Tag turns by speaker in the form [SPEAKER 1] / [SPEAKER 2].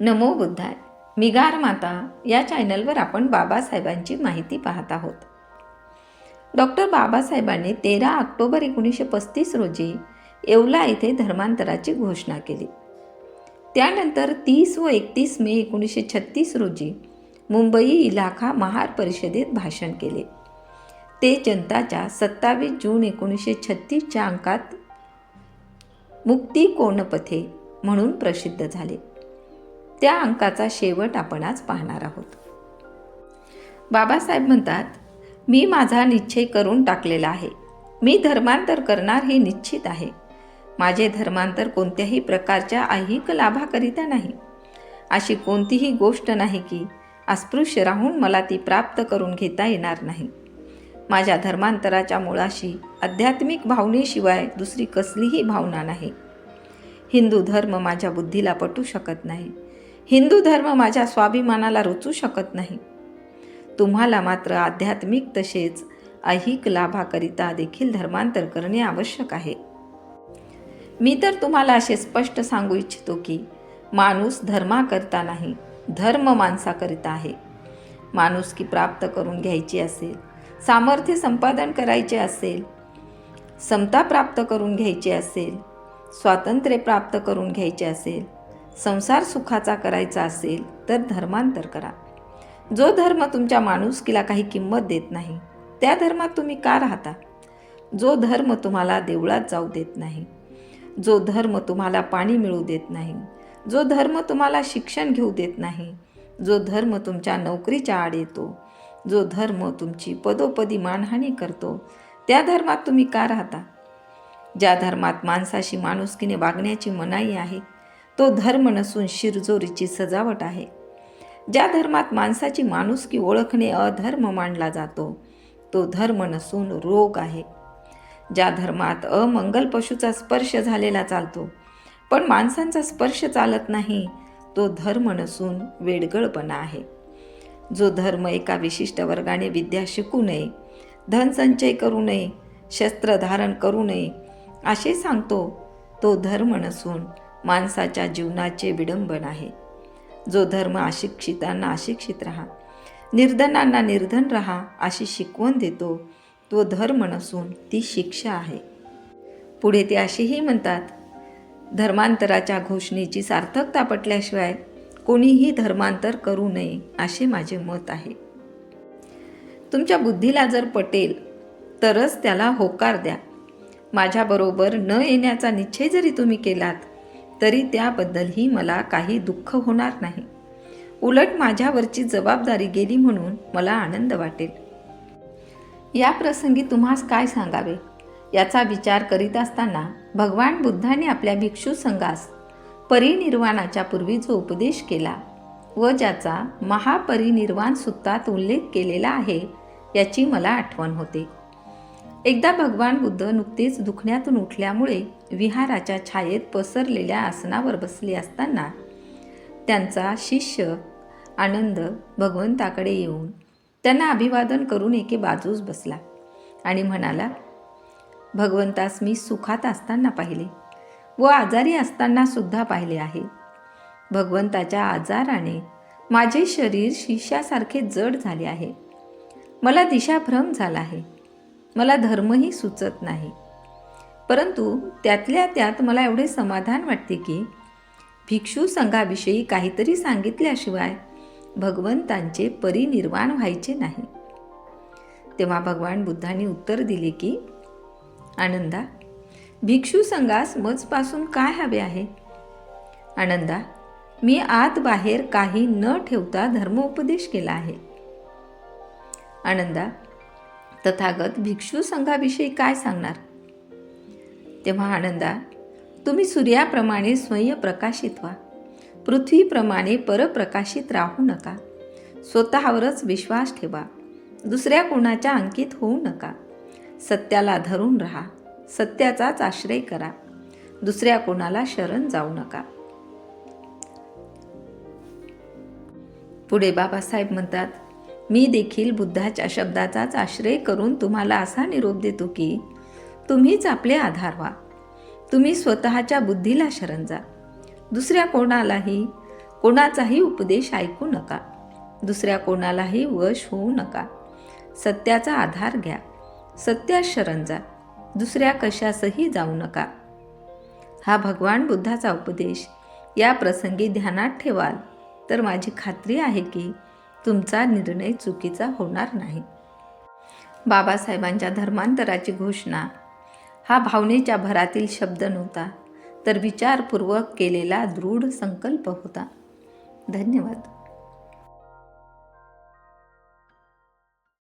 [SPEAKER 1] नमो बुद्धाय. मिगार माता या चॅनलवर आपण बाबासाहेबांची माहिती पाहत आहोत. डॉक्टर बाबासाहेबांनी तेरा ऑक्टोबर एकोणीसशे पस्तीस रोजी येवला येथे धर्मांतराची घोषणा केली. त्यानंतर तीस व एकतीस मे एकोणीसशे छत्तीस रोजी मुंबई इलाखा महार परिषदेत भाषण केले. ते जनताच्या सत्तावीस जून एकोणीसशे छत्तीसच्या अंकात मुक्ती कोणपथे म्हणून प्रसिद्ध झाले. त्या अंकाचा शेवट आपण आज पाहणार आहोत. बाबासाहेब म्हणतात मी माझा निश्चय करून टाकलेला आहे. मी धर्मांतर करणार हे निश्चित आहे. माझे धर्मांतर कोणत्याही प्रकारच्या ऐहिक लाभाकरिता नाही. अशी कोणतीही गोष्ट नाही की अस्पृश्य राहून मला ती प्राप्त करून घेता येणार नाही. माझ्या धर्मांतराच्या मुळाशी आध्यात्मिक भावनेशिवाय दुसरी कसलीही भावना नाही. हिंदू धर्म माझ्या बुद्धीला पटू शकत नाही. हिंदू धर्म माझ्या स्वाभिमानाला रुचू शकत नाही. तुम्हाला मात्र आध्यात्मिक तसेच ऐहिक लाभाकरिता देखील धर्मांतर करणे आवश्यक आहे. मी तर तुम्हाला असे स्पष्ट सांगू इच्छितो की माणूस धर्माकरता नाही धर्म माणसाकरिता आहे. माणुसकी प्राप्त करून घ्यायची असेल सामर्थ्य संपादन करायचे असेल समता प्राप्त करून घ्यायची असेल स्वातंत्र्य प्राप्त करून घ्यायचे असेल संसार सुखाचा करायचा असेल तर धर्मांतर करा. जो धर्म तुमच्या माणुसकीला काही किंमत देत नाही त्या धर्मात तुम्ही का राहता? जो धर्म तुम्हाला देवळात जाऊ देत नाही जो धर्म तुम्हाला पाणी मिळू देत नाही जो धर्म तुम्हाला शिक्षण घेऊ देत नाही जो धर्म तुमच्या नोकरीच्या आड येतो जो धर्म तुमची पदोपदी मानहानी करतो त्या धर्मात तुम्ही का राहता? ज्या धर्मात माणसाशी माणुसकीने वागण्याची मनाई आहे तो धर्म नसून शिरजोरीची सजावट आहे. ज्या धर्मात माणसाची माणुसकी ओळखणे अधर्म मानला जातो तो धर्म नसून रोग आहे. ज्या धर्मात अमंगल पशूचा स्पर्श झालेला चालतो पण माणसांचा स्पर्श चालत नाही तो धर्म नसून वेडगळपणा आहे. जो धर्म एका विशिष्ट वर्गाने विद्या शिकू नये धनसंचय करू नये शस्त्र धारण करू नये असे सांगतो तो धर्म नसून माणसाच्या जीवनाचे विडंबन आहे. जो धर्म अशिक्षितांना अशिक्षित राहा निर्धनांना निर्धन राहा अशी शिकवण देतो तो धर्म नसून ती शिक्षा आहे. पुढे ते असेही म्हणतात धर्मांतराच्या घोषणेची सार्थकता पटल्याशिवाय कोणीही धर्मांतर करू नये असे माझे मत आहे. तुमच्या बुद्धीला जर पटेल तरच त्याला होकार द्या. माझ्याबरोबर न येण्याचा निश्चय जरी तुम्ही केलात तरी त्याबद्दलही मला काही दुःख होणार नाही. उलट माझ्यावरची जबाबदारी गेली म्हणून मला आनंद वाटेल. या प्रसंगी तुम्हास काय सांगावे? याचा विचार करीत असताना भगवान बुद्धाने आपल्या भिक्षू संघास परिनिर्वाणाच्या पूर्वी जो उपदेश केला व ज्याचा महापरिनिर्वाण सूत्रात उल्लेख केलेला आहे याची मला आठवण होते. एकदा भगवान बुद्ध नुकतेच दुखण्यातून उठल्यामुळे विहाराच्या छायेत पसरलेल्या आसनावर बसले असताना त्यांचा शिष्य आनंद भगवंताकडे येऊन त्यांना अभिवादन करून एके बाजूस बसला आणि म्हणाला भगवंतास मी सुखात असताना पाहिले व आजारी असताना सुद्धा पाहिले आहे. भगवंताच्या आजाराने माझे शरीर शिष्यासारखे जड झाले आहे. मला दिशाभ्रम झाला आहे. मला धर्मही सुचत नाही. परंतु त्यातल्या त्यात मला एवढे समाधान वाटते की भिक्षू संघाविषयी काहीतरी सांगितल्याशिवाय भगवंतांचे परिनिर्वाण व्हायचे नाही. तेव्हा भगवान बुद्धांनी उत्तर दिले की आनंदा भिक्षू संघास मजपासून काय हवे आहे? आनंदा मी आत बाहेर काही न ठेवता धर्मोपदेश केला आहे. आनंदा तथागत भिक्षू संघाविषयी काय सांगणार? तेव्हा आनंदा तुम्ही सूर्याप्रमाणे स्वयंप्रकाशित व्हा. पृथ्वीप्रमाणे परप्रकाशित राहू नका. स्वतःवरच विश्वास ठेवा. दुसऱ्या कोणाच्या अंकित होऊ नका. सत्याला धरून राहा. सत्याचाच आश्रय करा. दुसऱ्या कोणाला शरण जाऊ नका. पुढे बाबासाहेब म्हणतात मी देखील बुद्धाच्या शब्दाचाच आश्रय करून तुम्हाला असा निरोप देतो की तुम्हीच आपले आधार व्हा. तुम्ही स्वतःच्या बुद्धीला शरण जा. दुसऱ्या कोणालाही कोणाचाही उपदेश ऐकू नका. दुसऱ्या कोणालाही वश होऊ नका. सत्याचा आधार घ्या. सत्या शरण जा. दुसऱ्या कशासही जाऊ नका. हा भगवान बुद्धाचा उपदेश. या प्रसंगी ध्यानात ठेवाल. तर माझी खात्री आहे की तुमचा निर्णय चुकीचा होणार नाही. बाबासाहेबांच्या धर्मांतराची घोषणा. हा भावनेच्या भरातील शब्द नव्हता तर विचारपूर्वक केलेला दृढ संकल्प होता. धन्यवाद.